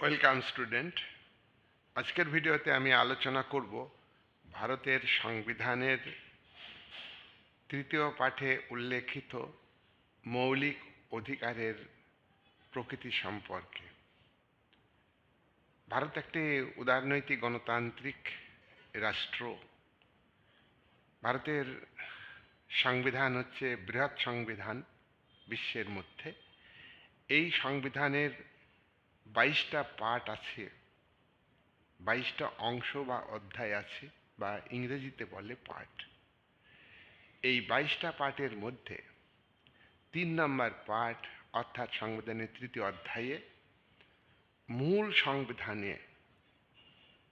Welcome student. আজকের ভিডিওতে আমি আলোচনা করব ভারতের সংবিধানের তৃতীয় পাঠে উল্লেখিত মৌলিক অধিকারের প্রকৃতি সম্পর্কে। ভারত একটি উদারনৈতিক গণতান্ত্রিক রাষ্ট্র। ভারতের সংবিধান হচ্ছে বৃহৎ সংবিধান বিশ্বের মধ্যে। এই সংবিধানের বাইশটা পার্ট আছে, বাইশটা অংশ বা অধ্যায় আছে বা ইংরেজিতে বলে পার্ট এই বাইশটা পার্টের মধ্যে তিন নম্বর পার্ট অর্থাৎ সংবিধানের তৃতীয় অধ্যায়ে মূল সংবিধানে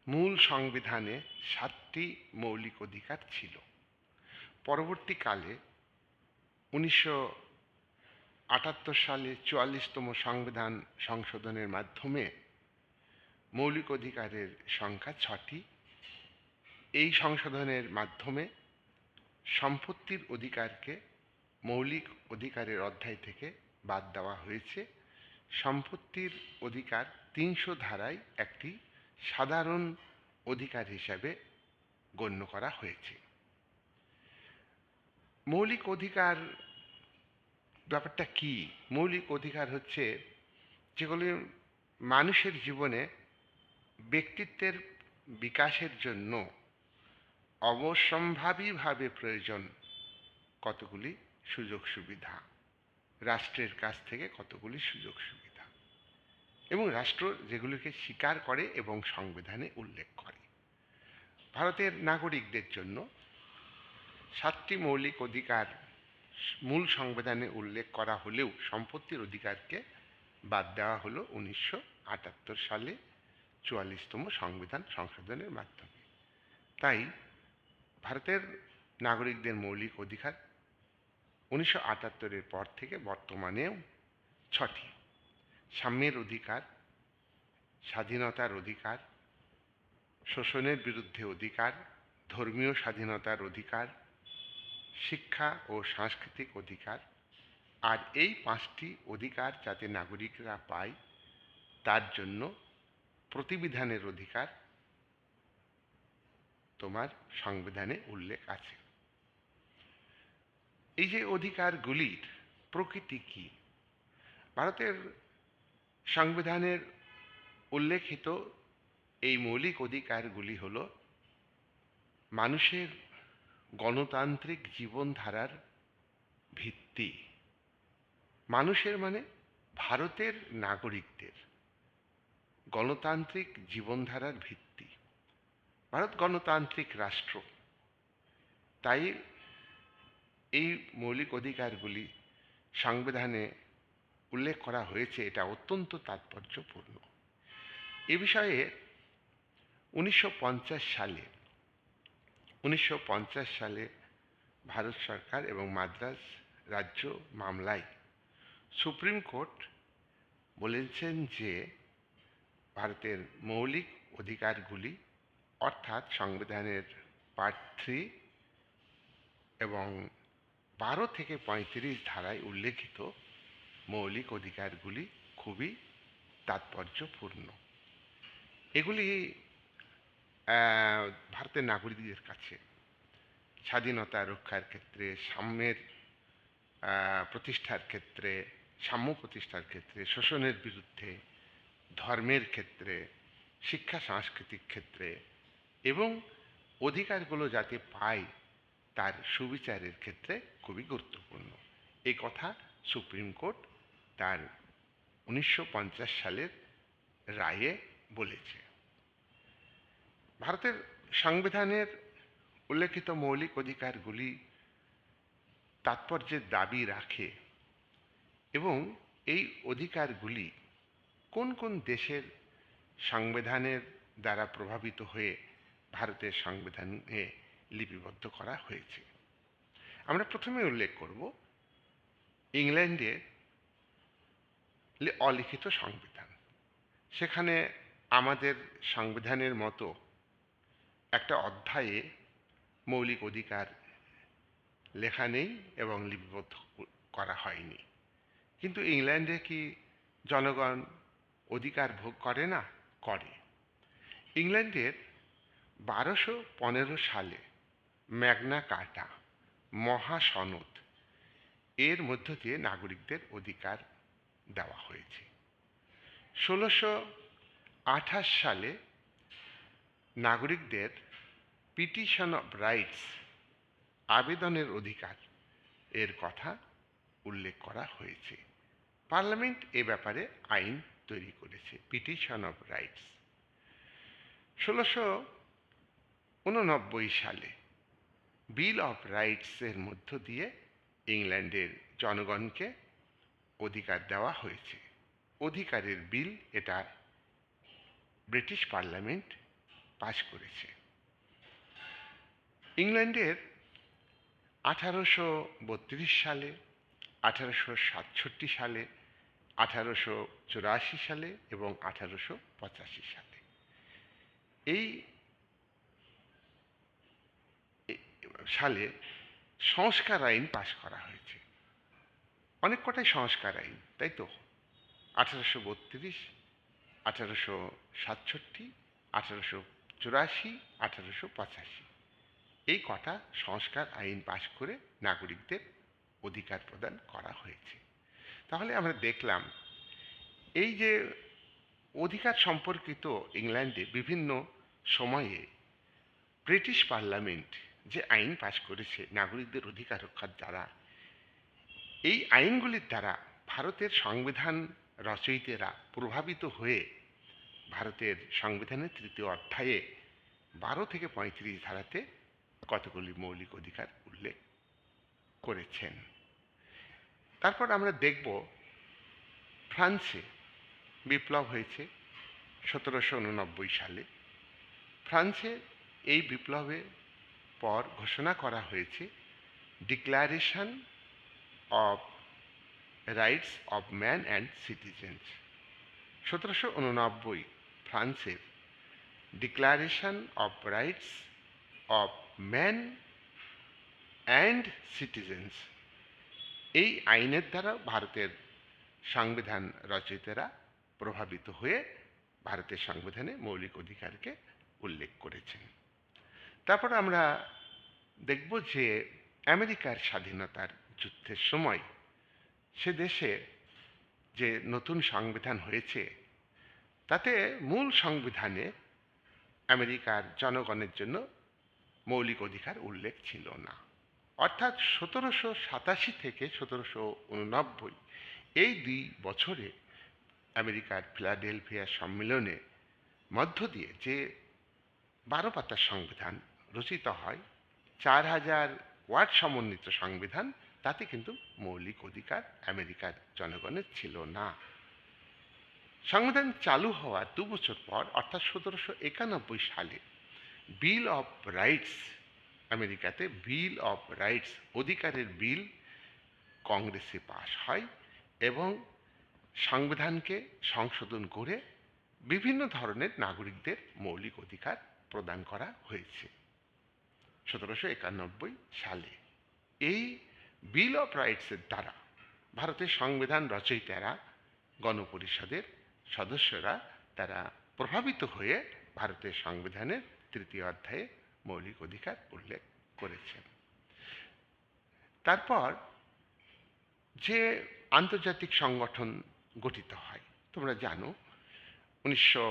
মূল সংবিধানে সাতটি মৌলিক অধিকার ছিল। পরবর্তীকালে উনিশশো আটাত্তর সালে চুয়াল্লিশতম সংবিধান সংশোধনের মাধ্যমে মৌলিক অধিকারের সংখ্যা ছটি। এই সংশোধনের মাধ্যমে সম্পত্তির অধিকারকে মৌলিক অধিকারের অধ্যায় থেকে বাদ দেওয়া হয়েছে। সম্পত্তির অধিকার তিনশো ধারায় একটি সাধারণ অধিকার হিসাবে গণ্য করা হয়েছে। মৌলিক অধিকার ব্যাপারটা কি? মৌলিক অধিকার হচ্ছে যেগুলি মানুষের জীবনে ব্যক্তিত্বের বিকাশের জন্য অবসম্ভাবীভাবে প্রয়োজন কতগুলি সুযোগ সুবিধা? রাষ্ট্রের কাছ থেকে কতগুলি সুযোগ সুবিধা? এবং রাষ্ট্র যেগুলিকে স্বীকার করে এবং সংবিধানে উল্লেখ করে। ভারতের নাগরিকদের জন্য সাতটি মৌলিক অধিকার মূল সংবিধানে উল্লেখ করা হলেও সম্পত্তির অধিকারকে বাদ দেওয়া হলো উনিশশো আটাত্তর সালে চুয়াল্লিশতম সংবিধান সংশোধনের মাধ্যমে। তাই ভারতের নাগরিকদের মৌলিক অধিকার উনিশশো আটাত্তরের পর থেকে বর্তমানেও ছটি। সাম্যের অধিকার, স্বাধীনতার অধিকার, শোষণের বিরুদ্ধে অধিকার, ধর্মীয় স্বাধীনতার অধিকার শিক্ষা ও সাংস্কৃতিক অধিকার। আর এই পাঁচটি অধিকার যাতে নাগরিকরা পায়, তার জন্য প্রতিবিধানের অধিকার তোমার সংবিধানে উল্লেখ আছে। এই যে অধিকারগুলির প্রকৃতি কি? ভারতের সংবিধানের উল্লেখিত এই মৌলিক অধিকারগুলি হল মানুষের গণতান্ত্রিক জীবনধারার ভিত্তি। মানুষের মানে ভারতের নাগরিকদের। গণতান্ত্রিক জীবনধারার ভিত্তি। ভারত গণতান্ত্রিক রাষ্ট্র। তাই এই মৌলিক অধিকারগুলি সংবিধানে উল্লেখ করা হয়েছে, এটা অত্যন্ত তাৎপর্যপূর্ণ। এ বিষয়ে উনিশশো পঞ্চাশ সালে উনিশশো পঞ্চাশ সালে ভারত সরকার এবং মাদ্রাজ রাজ্য মামলায় সুপ্রিম কোর্ট বলেছেন যে ভারতের মৌলিক অধিকারগুলি, অর্থাৎ সংবিধানের পার্ট থ্রি এবং বারো থেকে পঁয়ত্রিশ ধারায় উল্লেখিত মৌলিক অধিকারগুলি খুবই তাৎপর্যপূর্ণ। এগুলি ভারতের নাগরিকদের কাছে স্বাধীনতা রক্ষার ক্ষেত্রে, সাম্যের প্রতিষ্ঠার ক্ষেত্রে, সাম্য প্রতিষ্ঠার ক্ষেত্রে, শোষণের বিরুদ্ধে, ধর্মের ক্ষেত্রে, শিক্ষা, সাংস্কৃতিক ক্ষেত্রে এবং অধিকারগুলো যাতে পায় তার সুবিচারের ক্ষেত্রে খুবই গুরুত্বপূর্ণ। এই কথা সুপ্রিম কোর্ট তার উনিশশো পঞ্চাশ সালের রায়ে বলেছে। ভারতের সংবিধানের উল্লেখিত মৌলিক অধিকারগুলি তাৎপর্যের দাবি রাখে এবং এই অধিকারগুলি কোন কোন দেশের সংবিধানের দ্বারা প্রভাবিত হয়ে ভারতের সংবিধানে লিপিবদ্ধ করা হয়েছে। আমরা প্রথমে উল্লেখ করব ইংল্যান্ডের অলিখিত সংবিধান। সেখানে আমাদের সংবিধানের মতো একটা অধ্যায়ে মৌলিক অধিকার লেখা নেই এবং লিপিবদ্ধ করা হয়নি। কিন্তু ইংল্যান্ডে কি জনগণ অধিকার ভোগ করে না? করে। ইংল্যান্ডের বারোশো পনেরো সালে ম্যাগনা কাটা মহাসনদ, এর মধ্য দিয়ে নাগরিকদের অধিকার দেওয়া হয়েছে। ষোলোশো আঠাশ সালে নাগরিকদের পিটিশন অফ রাইটস আবেদনের অধিকার, এর কথা উল্লেখ করা হয়েছে। পার্লামেন্ট এ ব্যাপারে আইন তৈরি করেছে পিটিশন অফ রাইটস ষোলোশো উননব্বই সালে বিল অফ রাইটসের মধ্য দিয়ে ইংল্যান্ডের জনগণকে অধিকার দেওয়া হয়েছে। অধিকারের বিল এটা ব্রিটিশ পার্লামেন্ট পাশ করেছে। ইংল্যান্ডের আঠারোশো বত্রিশ সালে, আঠারোশো সাতষট্টি সালে, আঠারোশো চুরাশি সালে এবং আঠারোশো পঁচাশি সালে। এই সালে সংস্কার আইন পাশ করা হয়েছে। অনেক কটাই সংস্কার আইন, তাই তো? আঠারোশো বত্রিশ, আঠারোশো সাতষট্টি, আঠারোশো চুরাশি, আঠারোশো পঁচাশি। এই কটা সংস্কার আইন পাশ করে নাগরিকদের অধিকার প্রদান করা হয়েছে। তাহলে আমরা দেখলাম, এই যে অধিকার সম্পর্কিত ইংল্যান্ডে বিভিন্ন সময়ে ব্রিটিশ পার্লামেন্ট যে আইন পাশ করেছে নাগরিকদের অধিকার রক্ষার দ্বারা, এই আইনগুলির দ্বারা ভারতের সংবিধান রচয়িতেরা প্রভাবিত হয়ে ভারতের সংবিধানের তৃতীয় অধ্যায়ে বারো থেকে পঁয়ত্রিশ ধারাতে কতগুলি মৌলিক অধিকার উল্লেখ করেছেন। তারপর আমরা দেখব ফ্রান্সে বিপ্লব হয়েছে সতেরোশো উননব্বই সালে। ফ্রান্সে এই বিপ্লবের পর ঘোষণা করা হয়েছে declaration of rights of man and citizens সতেরোশো উননব্বই ফ্রান্সের declaration of rights of man and citizens এই আইনের দ্বারা ভারতের সংবিধান রচয়িতারা প্রভাবিত হয়ে ভারতের সংবিধানে মৌলিক অধিকারকে উল্লেখ করেছেন। তারপর আমরা দেখব যে আমেরিকার স্বাধীনতার যুদ্ধের সময় সে দেশে যে নতুন সংবিধান হয়েছে, তাতে মূল সংবিধানে আমেরিকার জনগণের জন্য মৌলিক অধিকার উল্লেখ ছিল না। অর্থাৎ সতেরোশো সাতাশি থেকে সতেরোশো উননব্বই এই দুই বছরে আমেরিকার ফিলাডেলফিয়া সম্মেলনে মধ্য দিয়ে যে বারো পাতার সংবিধান রচিত হয়, চার হাজার ওয়ার্ড সমন্বিত সংবিধান, তাতে কিন্তু মৌলিক অধিকার আমেরিকার জনগণের ছিল না। সংবিধান চালু হওয়ার দু বছর পর, অর্থাৎ সতেরোশো একানব্বই সালে বিল অফ রাইটস আমেরিকাতে বিল অফ রাইটস অধিকারের বিল কংগ্রেসে পাশ হয় এবং সংবিধানকে সংশোধন করে বিভিন্ন ধরনের নাগরিকদের মৌলিক অধিকার প্রদান করা হয়েছে। সতেরোশো একানব্বই সালে এই বিল অফ রাইটসের দ্বারা ভারতের সংবিধান রচয়িতারা, গণপরিষদের সদস্যরা, তারা প্রভাবিত হয়ে ভারতের সংবিধানের তৃতীয় অধ্যায়ে মৌলিক অধিকার উল্লেখ করেছেন। তারপর যে আন্তর্জাতিক সংগঠন গঠিত হয়, তোমরা জানো, উনিশশো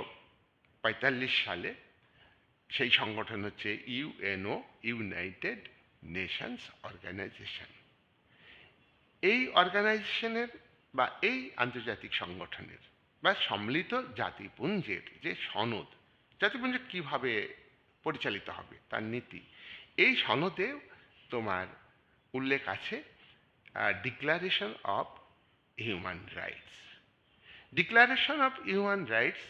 পঁয়তাল্লিশ সালে সেই সংগঠন হচ্ছে ইউএনও, ইউনাইটেড নেশনস অর্গানাইজেশন। এই অর্গানাইজেশনের বা এই আন্তর্জাতিক সংগঠনের বা সম্মিলিত জাতিপুঞ্জের যে সনদ, জাতিপুঞ্জ কীভাবে পরিচালিত হবে, তার নীতি। এই সনদে তোমার উল্লেখ আছে declaration of human rights declaration of human rights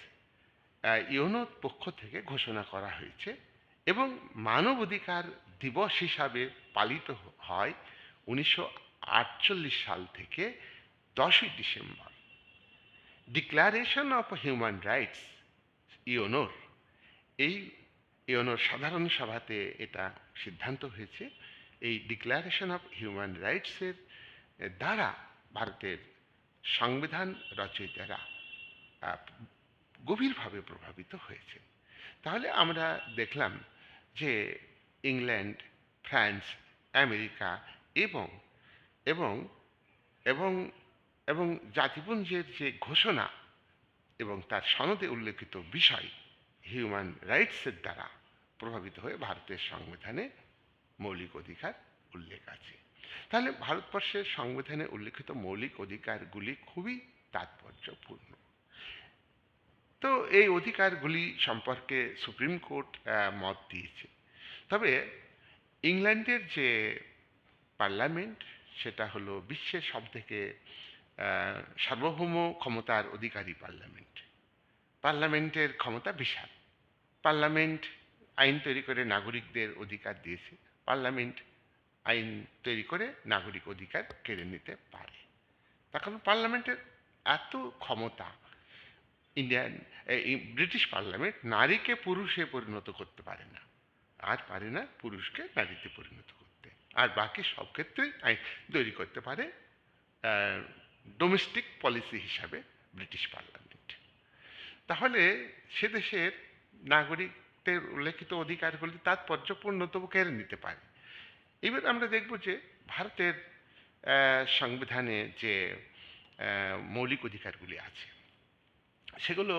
ইউনোর পক্ষ থেকে ঘোষণা করা হয়েছে এবং মানবাধিকার দিবস হিসাবে পালিত হয় উনিশশো আটচল্লিশ সাল থেকে দশই December. Declaration of human rights ইউনোর, এই ইউনোর সাধারণ সভাতে এটা সিদ্ধান্ত হয়েছে। এই ডিক্লারেশন অফ হিউম্যান রাইটসের দ্বারা ভারতের সংবিধান রচয়িতারা গভীরভাবে প্রভাবিত হয়েছে। তাহলে আমরা দেখলাম যে ইংল্যান্ড, ফ্রান্স, আমেরিকা এবং এবং এবং এবং জাতিপুঞ্জের যে ঘোষণা এবং তার সনদে উল্লেখিত বিষয় হিউম্যান রাইটসের দ্বারা প্রভাবিত হয়ে ভারতের সংবিধানে মৌলিক অধিকার উল্লেখ আছে। তাহলে ভারতবর্ষের সংবিধানে উল্লেখিত মৌলিক অধিকারগুলি খুবই তাৎপর্যপূর্ণ। তো এই অধিকারগুলি সম্পর্কে সুপ্রিম কোর্ট মত দিয়েছে। তবে ইংল্যান্ডের যে পার্লামেন্ট, সেটা হলো বিশ্বের সবথেকে সার্বভৌম ক্ষমতার অধিকারী পার্লামেন্ট। পার্লামেন্টের ক্ষমতা বিশাল। পার্লামেন্ট আইন তৈরি করে নাগরিকদের অধিকার দিয়েছে। পার্লামেন্ট আইন তৈরি করে নাগরিক অধিকার কেড়ে নিতে পারে। কারণ পার্লামেন্টের এত ক্ষমতা ইন্ডিয়ান ব্রিটিশ পার্লামেন্ট নারীকে পুরুষে পরিণত করতে পারে না। আর পারে না পুরুষকে নারীতে পরিণত করতে। আর বাকি সব ক্ষেত্রেই আইন তৈরি করতে পারে ডোমেস্টিক পলিসি হিসাবে ব্রিটিশ পার্লামেন্ট। তাহলে সে দেশের নাগরিকদের উল্লেখিত অধিকারগুলি তাৎপর্যপূর্ণ তবু কেড়ে নিতে পারে। এবার আমরা দেখব যে ভারতের সংবিধানে যে মৌলিক অধিকারগুলি আছে, সেগুলো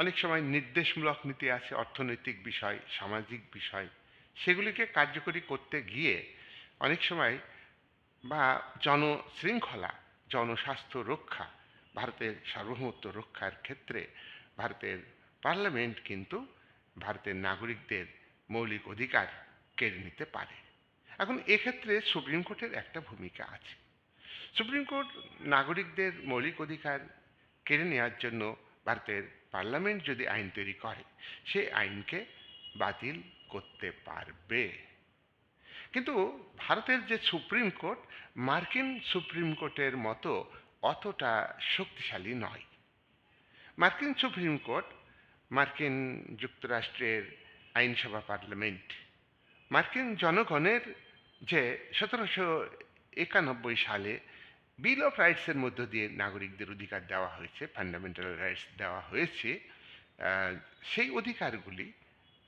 অনেক সময় নির্দেশমূলক নীতি আছে, অর্থনৈতিক বিষয়, সামাজিক বিষয়, সেগুলিকে কার্যকরী করতে গিয়ে অনেক সময় বা জনশৃঙ্খলা, জনস্বাস্থ্য রক্ষা, ভারতের সার্বভৌমত্ব রক্ষার ক্ষেত্রে ভারতের পার্লামেন্ট কিন্তু ভারতের নাগরিকদের মৌলিক অধিকার কেড়ে নিতে পারে। এখন এক্ষেত্রে সুপ্রিম কোর্টের একটা ভূমিকা আছে। সুপ্রিম কোর্ট নাগরিকদের মৌলিক অধিকার কেড়ে নেওয়ার জন্য ভারতের পার্লামেন্ট যদি আইন তৈরি করে সেই আইনকে বাতিল করতে পারবে। কিন্তু ভারতের যে সুপ্রিম কোর্ট, মার্কিন সুপ্রিম কোর্টের মতো অতটা শক্তিশালী নয়। মার্কিন সুপ্রিম কোর্ট মার্কিন যুক্তরাষ্ট্রের আইনসভা পার্লামেন্ট মার্কিন জনগণের যে সতেরোশো একানব্বই সালে বিল অফ রাইটসের মধ্য দিয়ে নাগরিকদের অধিকার দেওয়া হয়েছে ফান্ডামেন্টাল রাইটস দেওয়া হয়েছে সেই অধিকারগুলি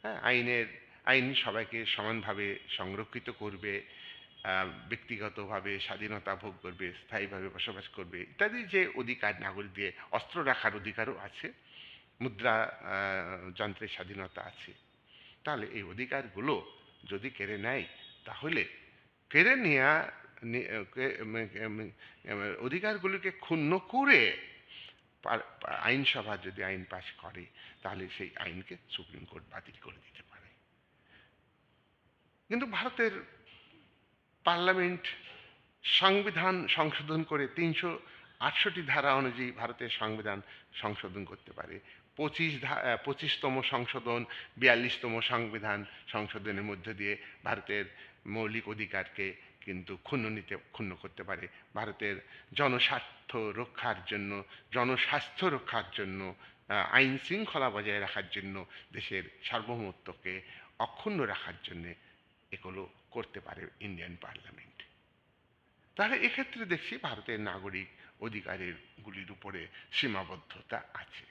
হ্যাঁ, আইনের আইন সবাইকে সমানভাবে সংরক্ষিত করবে ব্যক্তিগতভাবে স্বাধীনতা ভোগ করবে, স্থায়ীভাবে বসবাস করবে ইত্যাদি যে অধিকার নাগরিকদের অস্ত্র রাখার অধিকারও আছে, মুদ্রা যন্ত্রের স্বাধীনতা আছে। তাহলে এই অধিকারগুলো যদি কেড়ে নেয়, তাহলে কেড়ে নেওয়া অধিকারগুলিকে ক্ষুণ্ণ করে আইনসভা যদি আইন পাশ করে, তাহলে সেই আইনকে সুপ্রিম কোর্ট বাতিল করে দিতে পারে। কিন্তু ভারতের পার্লামেন্ট সংবিধান সংশোধন করে তিনশো আটষট্টি ধারা অনুযায়ী ভারতের সংবিধান সংশোধন করতে পারে। পঁচিশ পঁচিশতম সংশোধন, বিয়াল্লিশতম সংবিধান সংশোধনের মধ্য দিয়ে ভারতের মৌলিক অধিকারকে কিন্তু ক্ষুণ্ণ নিতে, ক্ষুণ্ণ করতে পারে। ভারতের জনস্বার্থ রক্ষার জন্য, জনস্বাস্থ্য রক্ষার জন্য আইন শৃঙ্খলা বজায় রাখার জন্য দেশের সার্বভৌমত্বকে অক্ষুণ্ণ রাখার জন্যে এগুলো করতে পারে ইন্ডিয়ান পার্লামেন্ট তাহলে এক্ষেত্রে দেখছি ভারতের নাগরিক অধিকারের গুলির উপরে সীমাবদ্ধতা আছে।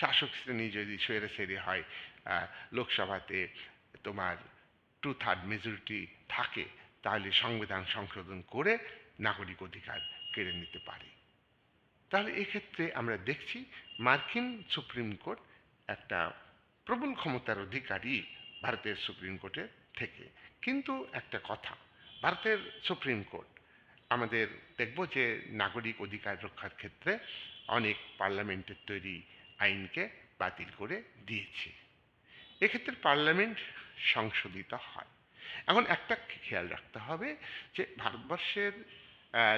শাসক শ্রেণি যদি সেরে সেরে হয় লোকসভাতে তোমার টু থার্ড মেজরিটি থাকে, তাহলে সংবিধান সংশোধন করে নাগরিক অধিকার কেড়ে নিতে পারে। তাহলে এক্ষেত্রে আমরা দেখছি মার্কিন সুপ্রিম কোর্ট একটা প্রবল ক্ষমতার অধিকারী ভারতের সুপ্রিম কোর্টের থেকে। কিন্তু একটা কথা, ভারতের সুপ্রিম কোর্ট, আমাদের দেখব যে নাগরিক অধিকার রক্ষার ক্ষেত্রে অনেক পার্লামেন্টের তৈরি আইনকে বাতিল করে দিয়েছে। এক্ষেত্রে পার্লামেন্ট সংশোধিত হয়। এখন একটা খেয়াল রাখতে হবে যে ভারতবর্ষের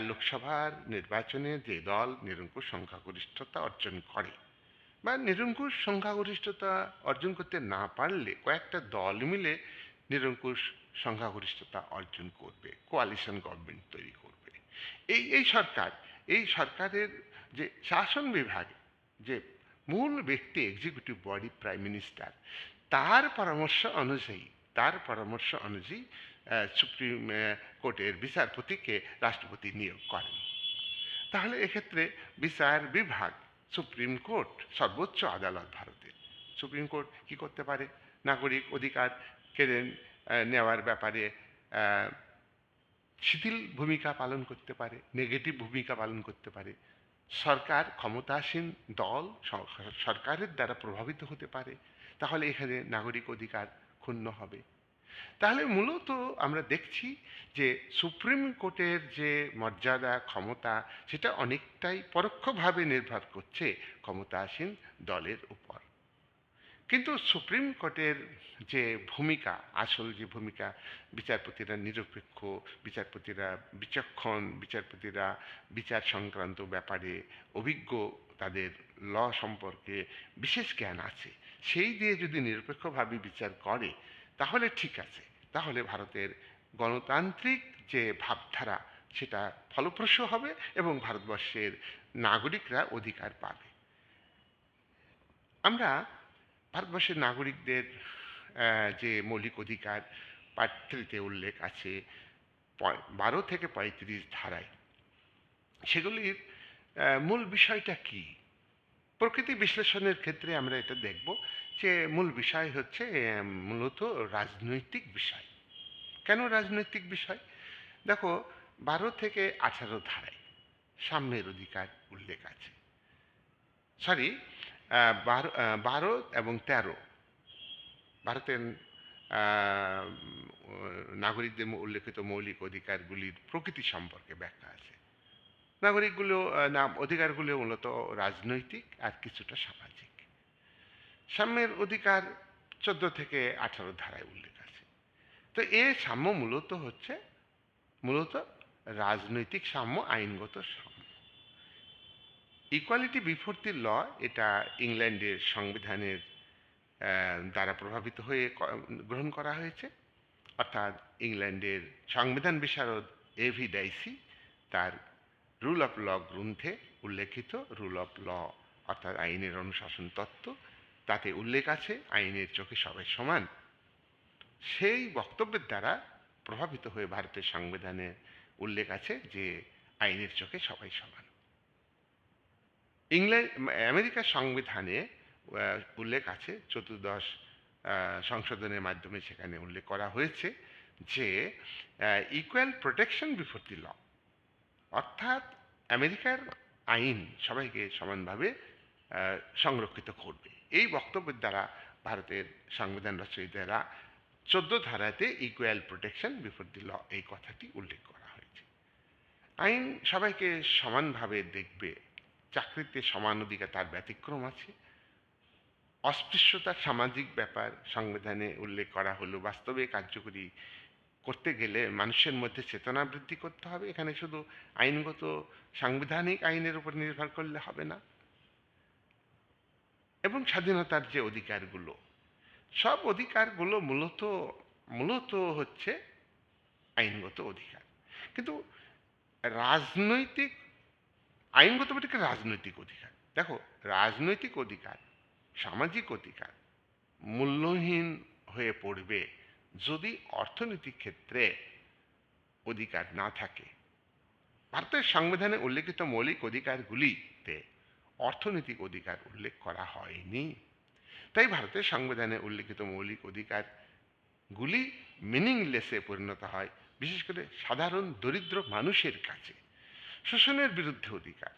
লোকসভার নির্বাচনে যে দল নিরঙ্কুশ সংখ্যাগরিষ্ঠতা অর্জন করে বা নিরঙ্কুশ সংখ্যাগরিষ্ঠতা অর্জন করতে না পারলে কয়েকটা দল মিলে নিরঙ্কুশ সংখ্যাগরিষ্ঠতা অর্জন করবে কোয়ালিশন গভর্নমেন্ট তৈরি করবে। এই এই সরকার, এই সরকারের যে শাসন বিভাগে, যে মূল ব্যক্তি এক্সিকিউটিভ বডি প্রাইম মিনিস্টার তার পরামর্শ অনুযায়ী, তার পরামর্শ অনুযায়ী সুপ্রিম কোর্টের বিচারপতিকে রাষ্ট্রপতি নিয়োগ করেন। তাহলে এক্ষেত্রে বিচার বিভাগ সুপ্রিম কোর্ট সর্বোচ্চ আদালত ভারতের। সুপ্রিম কোর্ট কি করতে পারে? নাগরিক অধিকার কেড়ে নেওয়ার ব্যাপারে শিথিল ভূমিকা পালন করতে পারে নেগেটিভ ভূমিকা পালন করতে পারে। সরকার ক্ষমতাসীন দল সরকারের দ্বারা প্রভাবিত হতে পারে, তাহলে এখানে নাগরিক অধিকার ক্ষুণ্ণ হবে। তাহলে মূলত আমরা দেখছি যে সুপ্রিম কোর্টের যে মর্যাদা, ক্ষমতা, সেটা অনেকটাই পরোক্ষভাবে নির্ভর করছে ক্ষমতাসীন দলের উপর। কিন্তু সুপ্রিম কোর্টের যে ভূমিকা, আসল যে ভূমিকা, বিচারপতিরা নিরপেক্ষ, বিচারপতিরা বিচক্ষণ, বিচারপতিরা বিচার সংক্রান্ত ব্যাপারে অভিজ্ঞ, তাদের ল সম্পর্কে বিশেষ জ্ঞান আছে। সেই দিয়ে যদি নিরপেক্ষভাবে বিচার করে, তাহলে ঠিক আছে। তাহলে ভারতের গণতান্ত্রিক যে ভাবধারা, সেটা ফলপ্রসূ হবে এবং ভারতবর্ষের নাগরিকরা অধিকার পাবে। আমরা ভারতবর্ষের নাগরিকদের যে মৌলিক অধিকার পাত্রিতে উল্লেখ আছে বারো থেকে পঁয়ত্রিশ ধারায়। সেগুলির মূল বিষয়টা কি? প্রকৃতি বিশ্লেষণের ক্ষেত্রে আমরা এটা দেখব যে মূল বিষয় হচ্ছে মূলত রাজনৈতিক বিষয়। কেন রাজনৈতিক বিষয়? দেখো, বারো থেকে আঠারো ধারায় সাম্যের অধিকার উল্লেখ আছে। সরি বারো বারো এবং তেরো। ভারতের নাগরিকদের উল্লেখিত মৌলিক অধিকারগুলির প্রকৃতি সম্পর্কে ব্যাখ্যা আছে। নাগরিকগুলো নাম, অধিকারগুলো মূলত রাজনৈতিক আর কিছুটা সামাজিক। সাম্যের অধিকার চোদ্দ থেকে আঠারো ধারায় উল্লেখ আছে। তো এ সাম্য মূলত হচ্ছে, মূলত রাজনৈতিক সাম্য আইনগত সাম্য। ইকুয়ালিটি বিফোর দি ল এটা ইংল্যান্ডের সংবিধানের দ্বারা প্রভাবিত হয়ে গ্রহণ করা হয়েছে। অর্থাৎ ইংল্যান্ডের সংবিধান বিশারদ এভি ডাইসি তার রুল অফ ল গ্রন্থে উল্লেখিত রুল অফ ল অর্থাৎ আইনের অনুশাসন তত্ত্ব, তাতে উল্লেখ আছে আইনের চোখে সবাই সমান। সেই বক্তব্যের দ্বারা প্রভাবিত হয়ে ভারতের সংবিধানে উল্লেখ আছে যে আইনের চোখে সবাই সমান। ইংল্যান্ড আমেরিকার সংবিধানে উল্লেখ আছে, চতুর্দশ সংশোধনের মাধ্যমে সেখানে উল্লেখ করা হয়েছে যে equal protection before the law অর্থাৎ আমেরিকার আইন সবাইকে সমানভাবে সংরক্ষিত করবে। এই বক্তব্যের দ্বারা ভারতের সংবিধান রচয়িতারা চোদ্দ ধারাতে equal protection before the law এই কথাটি উল্লেখ করা হয়েছে। আইন সবাইকে সমানভাবে দেখবে চাকরিতে সমান অধিকার তার ব্যতিক্রম আছে। অস্পৃশ্যতার সামাজিক ব্যাপার সংবিধানে উল্লেখ করা হলো, বাস্তবে কার্যকরী করতে গেলে মানুষের মধ্যে চেতনা বৃদ্ধি করতে হবে। এখানে শুধু আইনগত সাংবিধানিক আইনের উপর নির্ভর করলে হবে না। এবং স্বাধীনতার যে অধিকারগুলো, সব অধিকারগুলো মূলত মূলত হচ্ছে আইনগত অধিকার। কিন্তু রাজনৈতিক আইনগত অধিকার রাজনৈতিক অধিকার। দেখো, রাজনৈতিক অধিকার, সামাজিক অধিকার মূল্যহীন হয়ে পড়বে যদি অর্থনৈতিক ক্ষেত্রে অধিকার না থাকে। ভারতের সংবিধানে উল্লেখিত মৌলিক অধিকারগুলিতে অর্থনৈতিক অধিকার উল্লেখ করা হয়নি। তাই ভারতের সংবিধানে উল্লেখিত মৌলিক অধিকারগুলি মিনিংলেসে পরিণত হয়, বিশেষ করে সাধারণ দরিদ্র মানুষের কাছে। শোষণের বিরুদ্ধে অধিকার।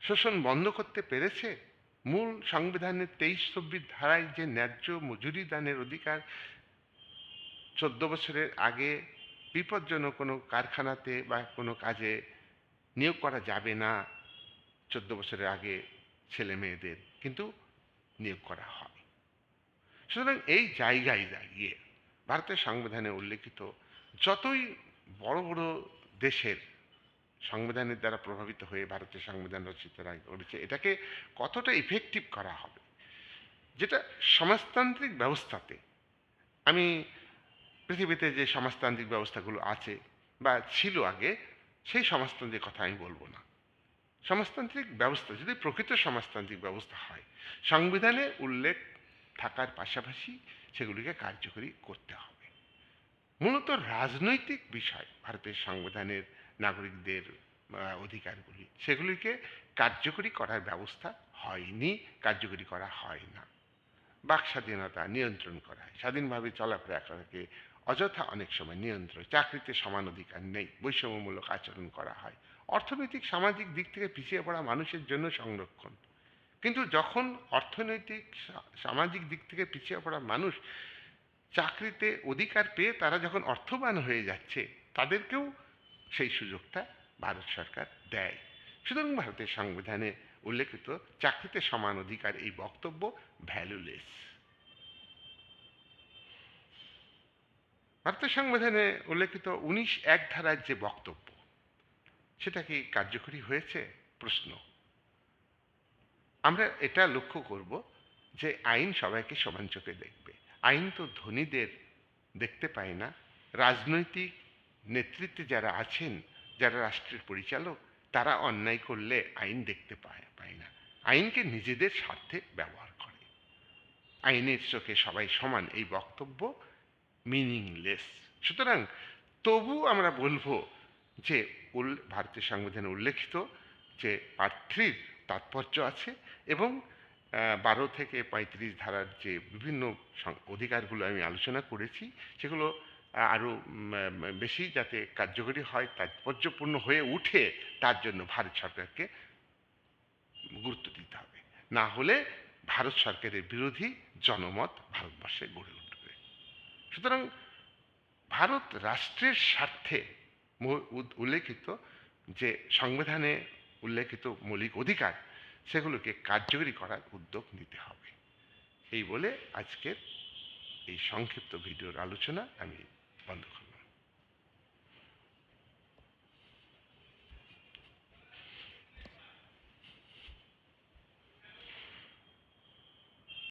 শোষণ বন্ধ করতে পেরেছে মূল সংবিধানের তেইশ চব্বিশ ধারায় যে ন্যায্য মজুরি দানের অধিকার চোদ্দ বছরের আগে বিপজ্জনক কোনো কারখানাতে বা কোনো কাজে নিয়োগ করা যাবে না, চোদ্দ বছরের আগে ছেলে মেয়েদের কিন্তু নিয়োগ করা হয়। সুতরাং এই জায়গায় দাঁড়িয়ে ভারতের সংবিধানে উল্লেখিত যতই বড় বড় দেশের সংবিধানের দ্বারা প্রভাবিত হয়ে ভারতের সংবিধান রচিতরা করেছে। এটাকে কতটা ইফেক্টিভ করা হবে? যেটা সমাজতান্ত্রিক ব্যবস্থাতে, আমি পৃথিবীতে যে সমাজতান্ত্রিক ব্যবস্থাগুলো আছে বা ছিল আগে, সেই সমাজতান্ত্রিক কথা আমি বলব না। সমাজতান্ত্রিক ব্যবস্থা, যদি প্রকৃত সমাজতান্ত্রিক ব্যবস্থা হয়, সংবিধানে উল্লেখ থাকার পাশাপাশি সেগুলিকে কার্যকরী করতে হবে। মূলত রাজনৈতিক বিষয় ভারতের সংবিধানের নাগরিকদের অধিকারগুলি। সেগুলিকে কার্যকরী করার ব্যবস্থা হয়নি, কার্যকরী করা হয় না। বাক স্বাধীনতা নিয়ন্ত্রণ করা হয়। স্বাধীনভাবে চলাফেরা করাকে অযথা অনেক সময় নিয়ন্ত্রণ, চাকরিতে সমান অধিকার নেই, বৈষম্যমূলক আচরণ করা হয়। অর্থনৈতিক, সামাজিক দিক থেকে পিছিয়ে পড়া মানুষের জন্য সংরক্ষণ। কিন্তু যখন অর্থনৈতিক সামাজিক দিক থেকে পিছিয়ে পড়া মানুষ চাকরিতে অধিকার পেয়ে তারা যখন অর্থবান হয়ে যাচ্ছে, তাদেরকেও সেই সুযোগটা ভারত সরকার দেয়। সুতরাং ভারতের সংবিধানে উল্লেখিত চাকরিতে সমান অধিকার এই বক্তব্য ভ্যালুলেস ভারতের সংবিধানে উল্লেখিত উনিশ এক ধারার যে বক্তব্য, সেটা কি কার্যকরী হয়েছে? প্রশ্ন। আমরা এটা লক্ষ্য করব যে আইন সবাইকে সমান চোখে দেখবে। আইন তো ধনীদের দেখতে পায় না। রাজনৈতিক নেতৃত্বে যারা আছেন, যারা রাষ্ট্রের পরিচালক, তারা অন্যায় করলে আইন দেখতে পায় পায় না। আইনকে নিজেদের স্বার্থে ব্যবহার করে। আইনের চোখে সবাই সমান এই বক্তব্য মিনিংলেস সুতরাং তবু আমরা বলব যে, উল- ভারতীয় সংবিধানে উল্লেখিত যে প্রার্থীর তাৎপর্য আছে এবং বারো থেকে পঁয়ত্রিশ ধারার যে বিভিন্ন অধিকারগুলো আমি আলোচনা করেছি, সেগুলো আরও বেশি যাতে কার্যকরী হয়, তাৎপর্যপূর্ণ হয়ে উঠে, তার জন্য ভারত সরকারকে গুরুত্ব দিতে হবে। না হলে ভারত সরকারের বিরোধী জনমত ভারতবর্ষে গড়ে উঠবে। সুতরাং ভারত রাষ্ট্রের স্বার্থে উল্লেখিত যে সংবিধানে উল্লেখিত মৌলিক অধিকার, সেগুলোকে কার্যকরী করার উদ্যোগ নিতে হবে। এই বলে আজকের এই সংক্ষিপ্ত ভিডিওর আলোচনা আমি বন্ধ করলাম